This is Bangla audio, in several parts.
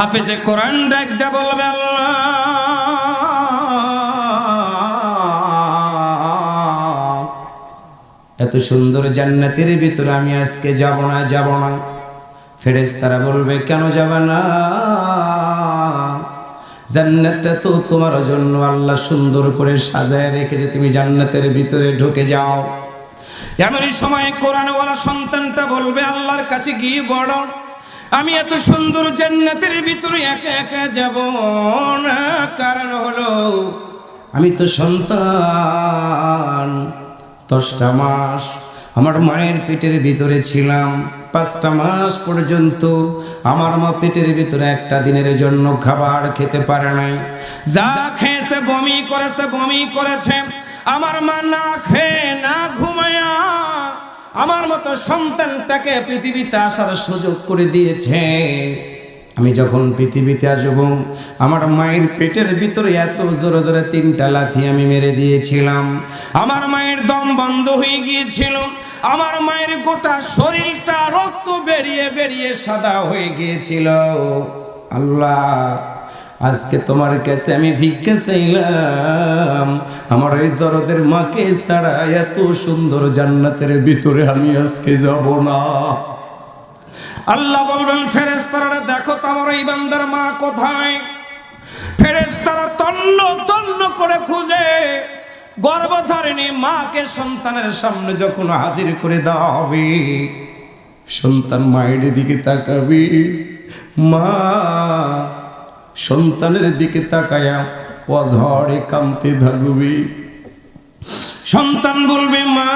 হাফেজে কোরআন ডাক দে বলবে এত সুন্দর জান্নাতের ভিতরে আমি আজকে যাব না যাব না। ফেরেস তারা বলবে, কেন যাবে না? জান্নাতটা তো তোমার জন্য আল্লাহ সুন্দর করে সাজায় রেখেছে। তুমি জান্নাতের ভিতরে ঢুকে যাও। এমনই সময় কোরআনওয়ালা সন্তানটা বলবে, আল্লাহর কাছে গিয়ে বড়। আমি এত সুন্দর জান্নাতের ভিতরে একা একা যাব না। কারণ হলো, আমি তো সন্তান। দশটা মাস আমার মায়ের পেটের ভিতরে ছিলাম। পাঁচটা মাস পর্যন্ত আমার মা পেটের ভিতরে একটা দিনের জন্য খাবার খেতে পারে নাই। যা খেয়েছে বমি করেছে বমি করেছে। আমার মা না খেয়ে, না ঘুমায়া আমার মতো সন্তানটাকে পৃথিবীতে আসার সুযোগ করে দিয়েছে। আমি যখন পৃথিবীতে আসব, আমার মায়ের পেটের ভিতরে এত জোরে জোরে তিনটা লাথি আমি মেরে দিয়েছিলাম। আমার মায়ের দম বন্ধ হয়ে গিয়েছিল। আমার মায়ের গোটা শরীরটা রক্ত বেরিয়ে বেরিয়ে সাদা হয়ে গিয়েছিল। আল্লাহ আজকে তোমার কাছে আমি ভিক্ষা চাইলাম। আমার ওই দরদের মাকে ছাড়া এত সুন্দর জান্নাতের ভিতরে আমি আজকে যাব না। আল্লাহ বলবেন ফেরেস্তারা দেখো তো আমার এই বান্দার মা কোথায়। ফেরেস্তারা তন্ন তন্ন করে খুঁজে, গর্ভধারিণী মাকে সন্তানের সামনে যখন হাজির করে দেওয়া হবে, সন্তান মায়ের দিকে তাকাবি। মা সন্তানের দিকে তাকায়া অঝরে কামতে থাকবি। সন্তান বলবে, মা,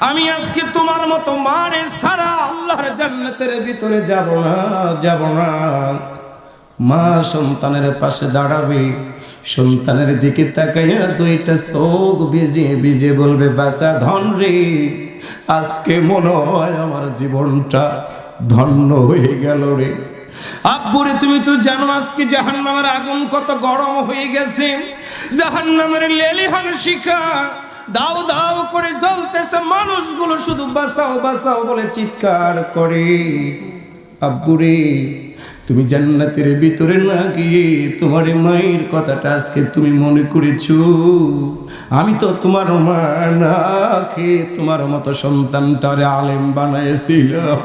আমি আজকে তোমার মতো মানে সারা আল্লাহর জান্নাতের ভিতরে যাব না যাব না। মা সন্তানের পাশে দাঁড়াবে। সন্তানের দিকে তাকাইয়া দুইটা চোখ বেজে বেজে বলবে বাসা ধন রে, আজকে মনে হয় আমার জীবনটা ধন্য হয়ে গেল রে। আব্বুরে, তুমি তো জানো আজকে জাহান্নামের আগুন কত গরম হয়ে গেছে। জাহান্নামের লেলিহান শিখা দাও দাও করে জ্বলতেছে মানুষগুলো, শুধু বাঁচাও বাঁচাও বলে চিৎকার করে। আব্বুরে, তুমি জান্নাতের ভিতরে না গিয়ে তোমার মায়ের কথাটা আজকে তুমি মনে করেছ? আমি তো তোমার মা না খেয়ে তোমার মতো সন্তানটারে আলেম বানাইছিলাম।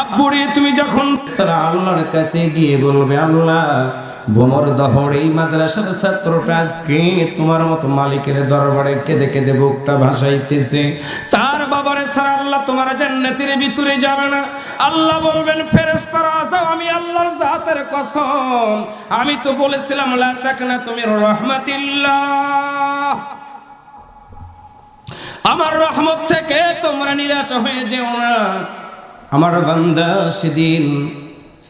আব্বুরে, তুমি যখন তারা আল্লাহর কাছে গিয়ে বলবে, আল্লাহ, বোমর দহর এই মাদ্রাসার ছাত্রটা আজকে তোমার মতো মালিকের দরবারে কেঁদে কেঁদে বুকটা ভাসাইতেছে। তার বাবারে সারা আল্লাহ তোমার জান্নাতের ভিতরে যাবে না। আল্লাহ বলবেন ফেরেস্তারা দাও আমি আল্লাহর জাতের কসম। আমি তো বলেছিলাম, লা তাকনা তুমি রহমাতিল্লাহ। আমার রহমত থেকে তোমরা নিরাশ হয়ে যেও না। আমার বান্দা সেদিন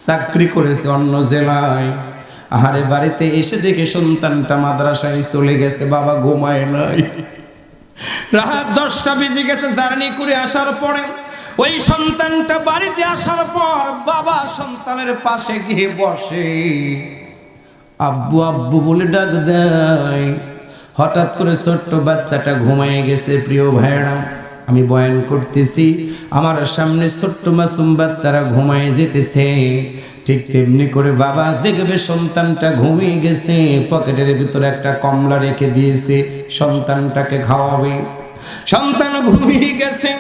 চাকরি করেছে অন্য জেলায়। আহারে, বাড়িতে এসে দেখে সন্তানটা মাদ্রাসায় চলে গেছে, বাবা ঘুমায় নাই। রাত দশটা বেজে গেছে জার্নি করে আসার পরে, ওই সন্তানটা বাড়িতে আসার পর বাবা সন্তানের পাশে গিয়ে বসে। আব্বু আব্বু বলে ডাক দেয়, হঠাৎ করে ছোট্ট বাচ্চাটা ঘুমায় গেছে, প্রিয় ভাইয়েরা। আমি বয়ান করতেছি, আমার সামনে ছোট্ট মাসুম বাচ্চারা ঘুমায় যেতেছে। ঠিক তেমনি করে বাবা দেখবে সন্তানটা ঘুমিয়ে গেছে, পকেটের ভিতরে একটা কমলা রেখে দিয়েছে, সন্তানটাকে খাওয়াবে। সন্তান ঘুমিয়ে গেছে,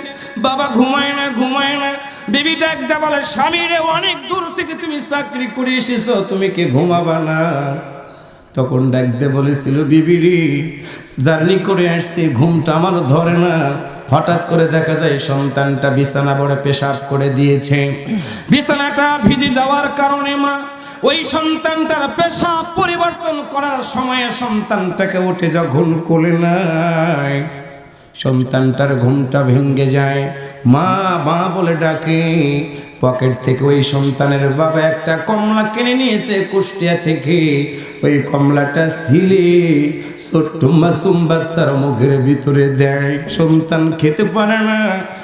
বাবা ঘুমায় না ঘুমায় না। বিবিটা একটা বলে স্বামীরে অনেক দূর থেকে তুমি চাকরি করে এসেছ, তুমি কি ঘুমাবা না? তখন ডাকতে বলেছিল বিবিরি জার্নি করে আসছি, ঘুমটা আমার ধরে না। হঠাৎ করে দেখা যায় সন্তানটা বিছানা বড় পেশাব করে দিয়েছে। বিছানাটা ভিজে যাওয়ার কারণে মা, ওই সন্তানটার পেশাব পরিবর্তন করার সময়ে সন্তানটাকে উঠে যখন কোলে নাই সন্তানটার ঘুমটা ভেঙে যায়। মা মা বলে ডাকে, পকেট থেকে ওই সন্তানের বাবা একটা কমলা কিনে নিয়েছে কুষ্টিয়া থেকে। ওই কমলাটা ছিলে, ছোট্ট মাসুম বাচ্চার মুখের ভিতরে দেয়। সন্তান খেতে পারে না,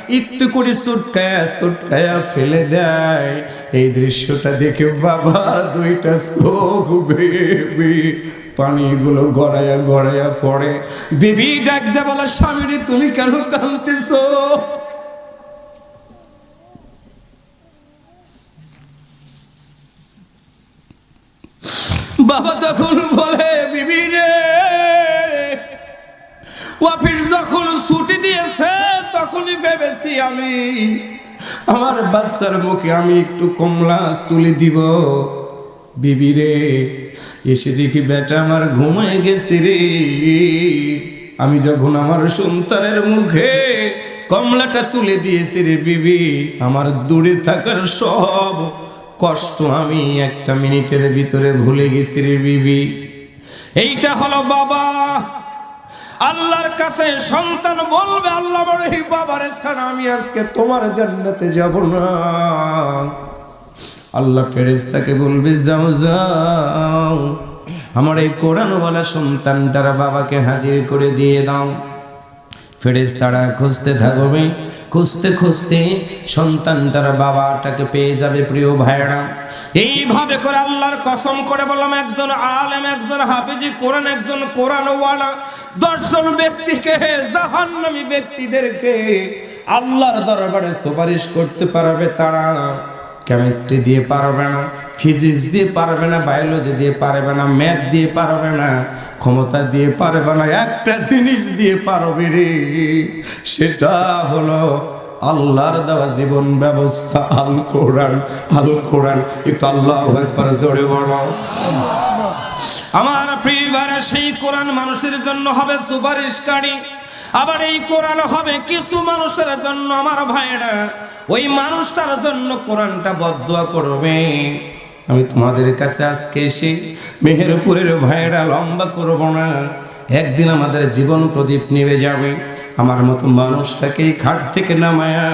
একটু করে সুটকায়া সুটকায়া ফেলে দেয়। এই দৃশ্যটা দেখে বাবা দুইটা চোখ বেবি পানিগুলো গড়াইয়া গড়াইয়া পড়ে। বেবি ডাক দে বলে স্বামীরে তুমি কেন কাঁদতেছো? বাবা তখন বলে, বিবি অফিস যখন ছুটি দিয়েছে, তখনই ভেবেছি আমি, আমার বাচ্চার মুখে আমি একটু কমলা তুলে দিব। বিবি রে, এসে দেখি বেটা আমার ঘুমায় গেছে রে। আমি যখন আমার সন্তানের মুখে কমলাটা তুলে দিয়েছি রে বিবি, আমার দূরে থাকার সব কষ্ট আমি একটা মিনিটের ভিতরে ভুলে গেছি রে বিবি। এইটা হলো বাবা। আল্লাহর কাছে সন্তান বলবে, আল্লাহ এই বাবারে ছাড়া আমি আজকে তোমার জান্নাতে যাব না। আল্লাহ ফেরেশতাকে বলবে, যাও যাও। আমার এই কোরআনওয়ালা সন্তানটারা বাবাকে হাজির করে দিয়ে দাও। ফেরেশতারা খুঁজতে থাকবে। খুঁজতে খুঁজতে সন্তানটারা বাবাটাকে পেয়ে যাবে প্রিয় ভাইয়েরা। এইভাবে করে আল্লাহর কসম করে বললাম, একজন আলেম, একজন হাফিজি, কোরআন একজন কোরআনওয়ালা দর্শন ব্যক্তিকে জাহান্নামী ব্যক্তিদেরকে আল্লাহর দরবারে সুপারিশ করতে পারবে তারা। কেমিস্ট্রি দিয়ে পারবে না, ফিজিক্স দিয়ে পারবে না, বায়োলজি দিয়ে পারবে না, ম্যাথ দিয়ে পারবে না, ক্ষমতা দিয়ে পারবে না, একটা জিনিস দিয়ে পারবে রে, সেটা হলো আল্লাহর দেওয়া জীবন ব্যবস্থা। আল কোরআন আল কোরআন, একটু আল্লাহ একবার জোরে বলো। আমার প্রিয়বার সেই কোরআন মানুষের জন্য হবে সুপারিশকারী। আবার এই কোরআন হবে, কিছু মানুষের জন্য আমার ভাইরা ওই মানুষটার জন্য কোরআনটা বদুয়া করবে। আমি তোমাদের কাছে আজকে এসে মেহেরপুরের ভাইরা লম্বা করব না, একদিন আমাদের জীবন প্রদীপ নিভে যাবে। আমার মতো মানুষটাকে খাট থেকে নামায়া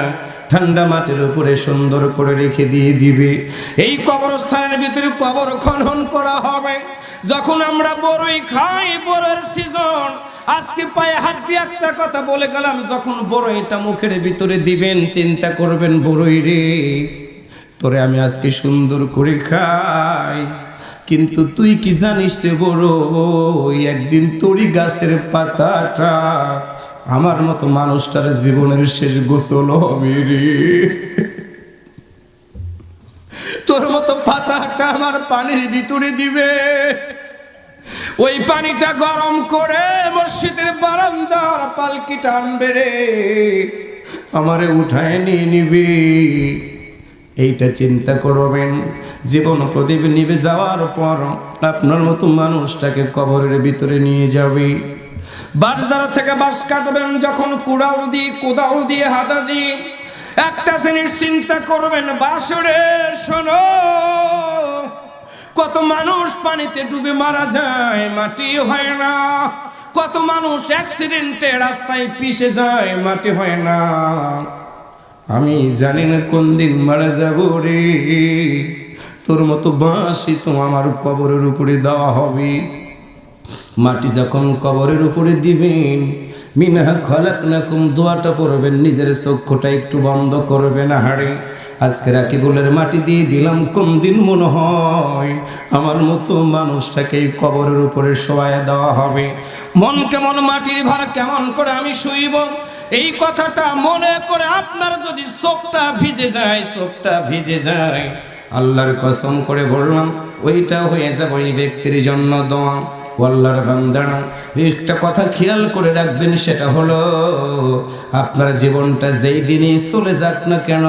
ঠান্ডা মাটির উপরে সুন্দর করে রেখে দিয়ে দিবে। এই কবরস্থানের ভিতরে কবর খনন করা হবে। যখন আমরা বড়ই খাই বড়ের সিজন আজকে পায়ে হাত দিয়ে একটা কথা বলে গেলাম, যখন বড়ইটা মুখের ভিতরে দিবেন, চিন্তা করবেন, বড়ই রে, তোরে আমি আজকে সুন্দর করে খাই। কিন্তু তুই কি জানিস রে বড়, একদিন তোরই গাছের পাতাটা আমার মতো মানুষটার জীবনের শেষ গোসল হবে রে। পাতাটা আমার পানির ভিতরে দিবে। ওই পানিটা গরম করে মসজিদের বারান্দার পালকিটা আনবে রে। আমারে উঠায় নিয়ে নিবি। এইটা চিন্তা করবেন, জীবন প্রদীপ নিবে যাওয়ার পর আপনার মতো মানুষটাকে কবরের ভিতরে নিয়ে যাবে। বাসদারা থেকে বাস কাটবেন, যখন কুড়াল দিয়ে, কোদাল দিয়ে, হাতা দিয়ে, একটা জিনিস চিন্তা করবেন বাসরে শোনো। কত মানুষ পানিতে ডুবে মারা যায়, মাটি হয় না। কত মানুষ অ্যাক্সিডেন্টে রাস্তায় পিষে যায়, মাটি হয় না। আমি জানি না কোন দিন মারা যাব রে। তোর মতো বাঁশি তো আমার কবরের উপরে দেওয়া হবে। মাটি যখন কবরের উপরে দিবেন মিনা খলাক নাকুম দোয়াটা পড়বেন, নিজের চক্ষুটা একটু বন্ধ করবেন, হাড়ে। আজকে রাকিবুলের মাটি দিয়ে দিলাম কোন দিন মনে হয় আমার মতো মানুষটাকে কবরের উপরে শোয়া দেওয়া হবে। মন কেমন, মাটির ভার কেমন করে আমি শুইব? এই কথাটা মনে করে আপনার যদি চোখটা ভিজে যায়, চোখটা ভিজে যায়। আল্লাহর কসম করে বললাম, ওইটা হয়ে যাবে ওই ব্যক্তির জন্য দোয়া। আল্লাহর বান্দানা একটা কথা খেয়াল করে রাখবেন, সেটা হলো আপনার জীবনটা যেই দিনই চলে যাক না কেন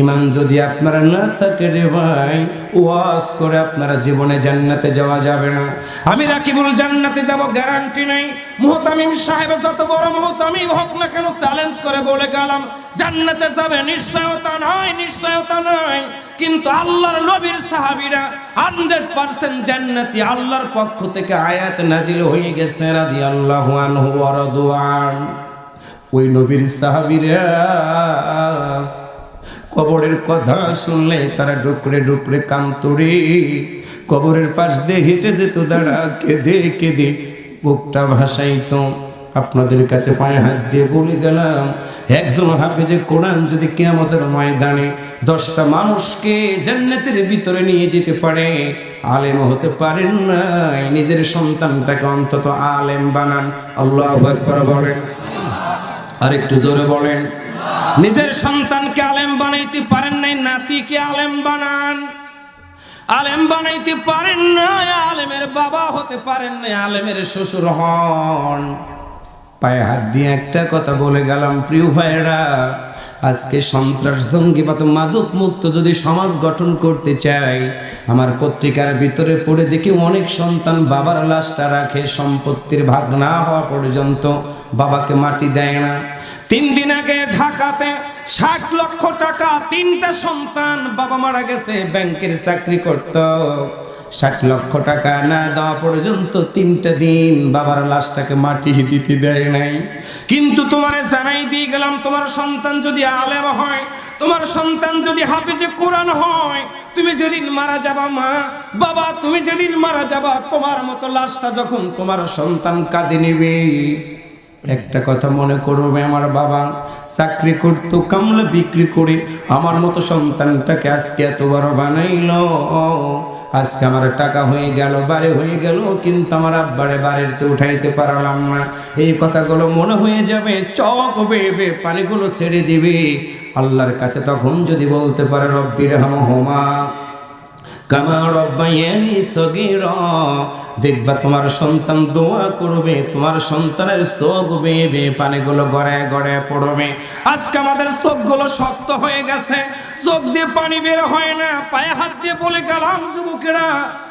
ইমান যদি আপনারা না থাকে রে ভাই, ওয়াজ করে আপনারা জীবনে জান্নাতে যাওয়া যাবে না। আমি রাকিবুল জান্নাতে যাব গ্যারান্টি নাই। মুহতামিম সাহেব যত বড় মুহতামিম হোক না কেন চ্যালেঞ্জ করে বলে গেলাম, জান্নাতে যাবে, নিশ্চয়তা নয় নিশ্চয়তা নয় কিন্তু আল্লাহর নবীর সাহাবীরা হান্ড্রেড পার্সেন্ট জান্নাতি, আল্লাহর পক্ষ থেকে আয়াত নাজিল হয়ে গেছে রাদি আল্লাহ আনহু ওই নবীর সাহাবীরা কবরের কথা শুনলে তারা ডুকরে ডুকরে কান্তরে। কবরের পাশ দিয়ে হেঁটে যেত দাঁড়া কেঁদে কেঁদে। বুকটা ভাসাইতো। আপনাদের কাছে পায়ে হাত দিয়ে বলে গেলাম, একজন হাফেজে কোরআন যদি কেয়ামতের ময়দানে দশটা মানুষকে জান্নাতের ভিতরে নিয়ে যেতে পারে, আলেম হতে পারেন নাই। নিজের সন্তানটাকে অন্তত আলেম বানান। আল্লাহ বলেন। আর একটু জোরে বলেন। নিজের সন্তানকে আলেম বানাইতে পারেন নাই, নাতিকে আলেম বানান। আলেম বানাইতে পারেন না আলেমের বাবা হতে পারেন না আলেমের শ্বশুর হন। পায়ে হাত দিয়ে একটা কথা বলে গেলাম, প্রিয় ভাইয়েরা, আজকে সন্ত্রাস জঙ্গিবাদ মাদক মুক্ত যদি সমাজ গঠন করতে চাই আমার পত্রিকার ভিতরে পড়ে দেখি অনেক সন্তান বাবার লাশটা রাখে, সম্পত্তির ভাগ না হওয়া পর্যন্ত বাবাকে মাটি দেয় না। তিন দিন আগে ঢাকাতে ষাট লক্ষ টাকা, তিনটা সন্তান বাবা মারা গেছে, ব্যাংকের চাকরি করতো। ষাট লক্ষ টাকা না দেওয়া পর্যন্ত তিনটা দিন বাবার লাশটাকে মাটি দিতে দেয় নাই। কিন্তু তোমার জানাই দিয়ে গেলাম, তোমার সন্তান যদি আলেম হয়, তোমার সন্তান যদি হাফেজে কোরআন হয়, তুমি যেদিন মারা যাবা মা, বাবা, তুমি যেদিন মারা যাবা, তোমার মতো লাশটা যখন তোমার সন্তান কাঁদে নিবে একটা কথা মনে করবে আমার বাবা, চাকরি করতো, কামলা বিক্রি করে আমার মতো সন্তানটাকে আজকে এত বড় বানাইলো। আজকে আমার টাকা হয়ে গেল, বাড়ি হয়ে গেল, কিন্তু আমার আব্বারে বাড়িতে উঠাইতে পারলাম না। এই কথাগুলো মনে হয়ে যাবে, চক বেবে পানিগুলো ছেড়ে দিবে। আল্লাহর কাছে তখন যদি বলতে পারে রব্বির হাম দেখবা তোমার সন্তান দোয়া করবে, তোমার সন্তানের চোখ বেবে, পানিগুলো গড়ায় গড়ায় পড়বে। আজকে আমাদের চোখগুলো শক্ত হয়ে গেছে। চোখ দিয়ে পানি বের হয় না, পায়ে হাত দিয়ে বলে গেলাম, যুবকেরা,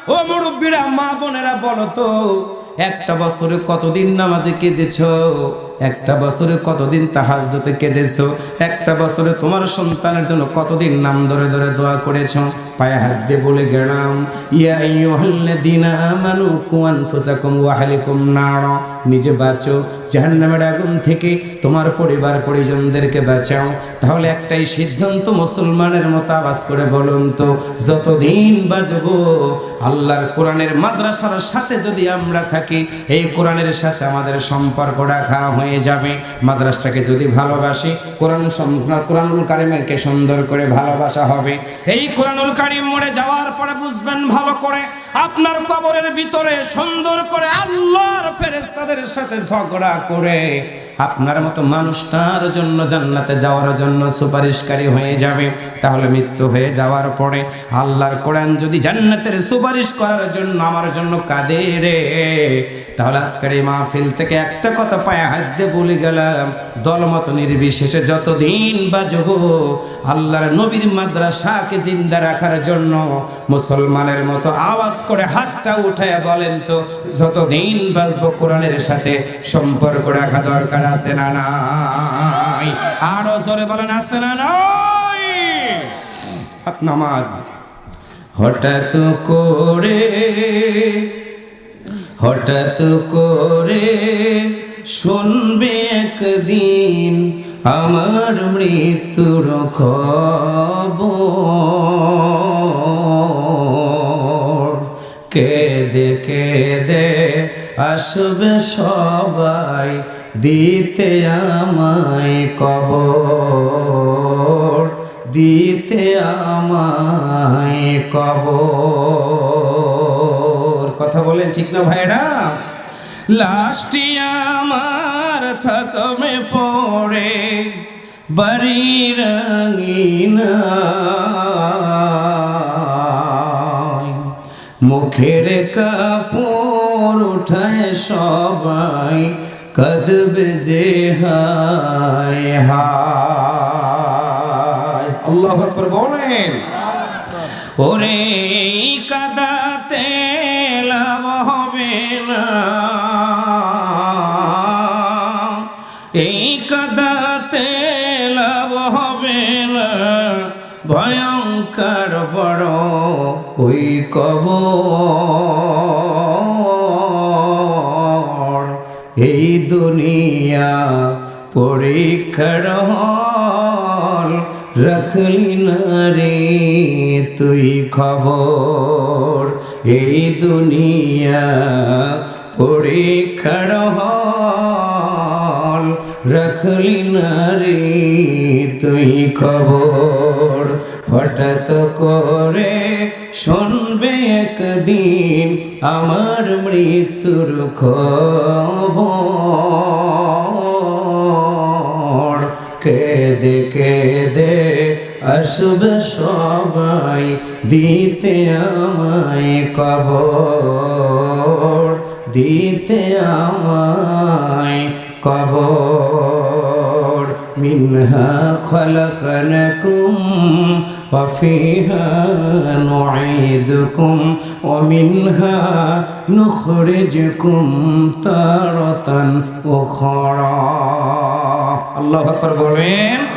ও মুরব্বীরা, মা বোনেরা, বলো তো, একটা বছরে কতদিন নামাজে কেঁদেছ? একটা বছরে কতদিন তাহাজ্জতে কেঁদেছ? একটা বছরে তোমার সন্তানের জন্য কতদিন নাম ধরে ধরে দোয়া করেছ? পায়ে হাত দিয়ে বলে গেলাম, ইয়া আইয়ুহাল্লাযীনা আমানু নিজে বাঁচো, জাহান্নামের আগুন থেকে তোমার পরিবার পরিজনদেরকে বাঁচাও। তাহলে একটাই সিদ্ধান্ত মুসলমানের মতো আওয়াজ করে বলুন তো, যতদিন বাঁচবো, আল্লাহর কোরআনের মাদ্রাসার সাথে যদি আমরা থাকি, এই কোরআনের সাথে আমাদের সম্পর্ক রাখা হয়ে যাবে। মাদ্রাসাটাকে যদি ভালোবাসি, কোরআন কোরআনুল কারিমকে সুন্দর করে ভালোবাসা হবে। এই কোরআনুল কারিম মরে যাওয়ার পরে বুঝবেন ভালো করে, আপনার কবরের ভিতরে সুন্দর করে আল্লাহর ফেরেশতাদের সাথে ঝগড়া করে আপনার মতো মানুষটার জন্য জান্নাতে যাওয়ার জন্য সুপারিশকারী হয়ে যাবে। তাহলে মৃত্যু হয়ে যাওয়ার পরে আল্লাহর কোরআন যদি জান্নাতের সুপারিশ করার জন্য আমার জন্য কাঁদে রে। তাহলে আজকের এই মাহফিল থেকে একটা কথা পায়ে হাত দিয়ে বলে গেলাম, দল দলমত নির্বিশেষে যতদিন বাজব, আল্লাহর নবীর মাদ্রাসাকে জিন্দা রাখার জন্য মুসলমানের মতো আওয়াজ করে হাতটা উঠায় বলেন তো, যতদিন বাঁচবো কোরআনের সাথে সম্পর্ক রাখা দরকার আছে না নাই? আরও জোরে বলেন, আছে না নাই? হাত নামাজ। হঠাৎ করে হঠাৎ করে শুনবে একদিন আমার মৃত্যুর খবর। কেঁদে কেঁদে আসবে সবাই দিতে আমায় কবর, দিতে আমায় কবর। কথা বলেন ঠিক না ভাইরা? লাস্টি আমার থাকবে পড়ে বাড়ি রঙিনা মুখের কাপড় উঠায় সবাই কদবে যে হায় বলেন ওরে কাদাতে লাভ হবে না। এই কাদাতে লাভ হবে না। ভয়ঙ্কর বড় ওই কবর। দুনিয়া, পরীক্ষার হল রাখলি না রে তুই খবর। এই দুনিয়া, পরীক্ষার হল রাখলি না রে তুই খবর। হঠাৎ করে শুনবে একদিন আমার মৃত্যুর খবর। কেদে কেদে আসবে সবাই দিতে আমায় কবর দিতে আমায় কবর মিনহা খলকনকুম وفيها نعيدكم ومنها نخرجكم تارة أخرى الله أكبر بولين